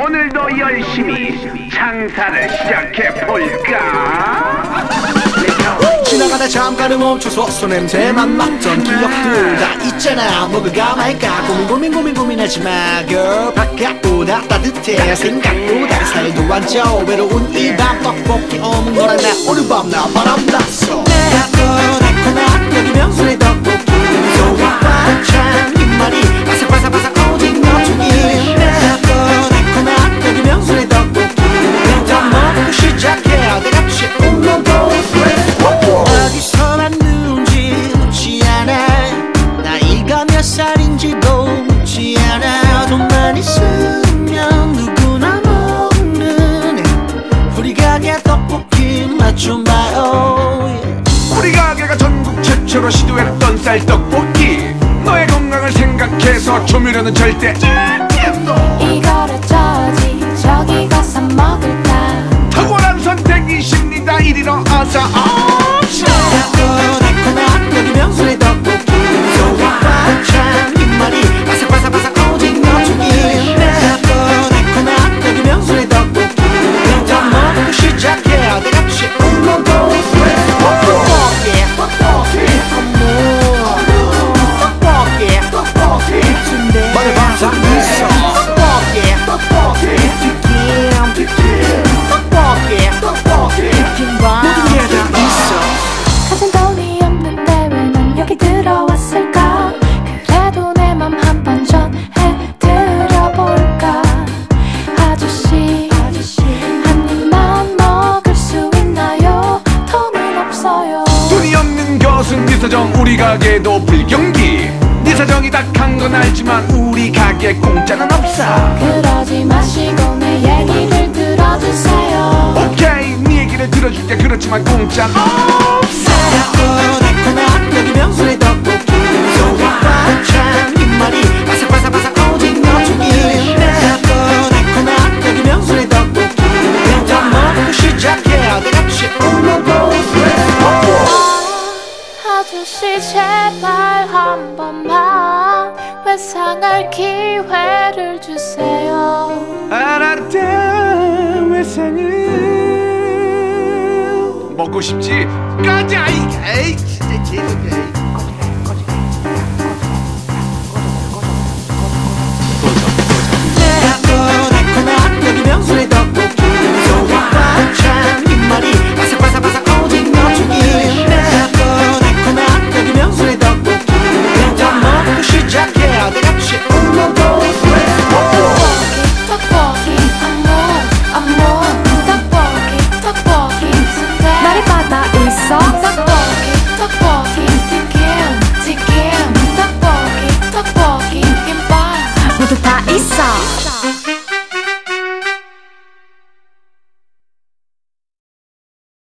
오늘도 열심히 장사를 시작해 볼까? 지나가다 잠깐은 멈춰서 손냄새만 맡던 기억들 다 있잖아. 먹을까 말까? 고민 고민 고민 고민하지 마 girl. 바깥보다 따뜻해. 생각보다 살도 안 쪄. 외로운 이 밤 떡볶이 어묵 너랑 나 오늘 밤 나 바람 났어. 내 앞은 달콤한 여기 명 떡볶이 봐요. 우리 가게가 전국 최초로 시도했던 쌀떡볶이. 너의 건강을 생각해서 조미료는 절대 이거를 저지 저기 가서 먹을까? 탁월한 선택이십니다. 이리로 어서 오 것은 네 사정? 우리 가게도 불경기 네 사정이 닥한 건 알지만 우리 가게 공짜는 없어. 그러지 마시고 내 얘기를 들어주세요. 오케이 네 얘기를 들어줄게. 그렇지만 공짜는 없어 제발 한 번만 회상할 기회를 주세요. 알았다 외상은 먹고 싶지? 이 에이 진짜 제일